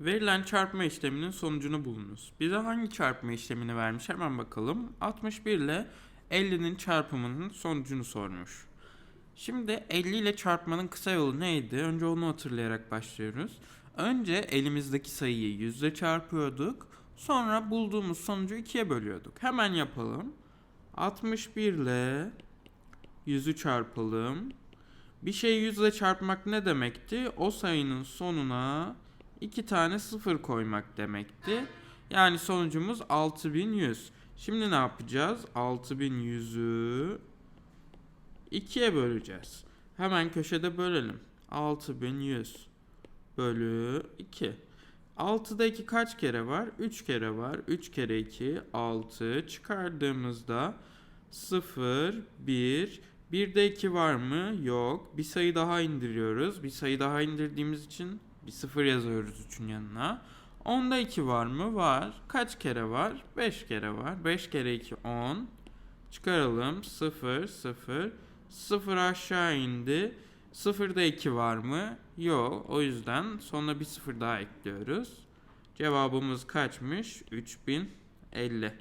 Verilen çarpma işleminin sonucunu bulunuz. Bize hangi çarpma işlemini vermiş hemen bakalım. 61 ile 50'nin çarpımının sonucunu sormuş. Şimdi 50 ile çarpmanın kısa yolu neydi? Önce onu hatırlayarak başlıyoruz. Önce elimizdeki sayıyı 100 ile çarpıyorduk. Sonra bulduğumuz sonucu 2'ye bölüyorduk. Hemen yapalım. 61 ile 100'ü çarpalım. Bir şeyi 100 ile çarpmak ne demekti? O sayının sonuna iki tane sıfır koymak demekti. Yani sonucumuz 6100. Şimdi ne yapacağız? 6100'ü 2'ye böleceğiz. Hemen köşede bölelim. 6100 bölü 2. 6'da 2 kaç kere var? 3 kere var. 3 kere 2 6 çıkardığımızda 0 1 1'de 2 var mı? Yok. Bir sayı daha indiriyoruz. Bir sayı daha indirdiğimiz için bir 0 yazıyoruz 3'ün yanına. 10'da 2 var mı? Var. Kaç kere var? 5 kere var. 5 kere 2 10. Çıkaralım. 0 0 0 aşağı indi. 0'da 2 var mı? Yok. O yüzden sonuna bir 0 daha ekliyoruz. Cevabımız kaçmış? 3050.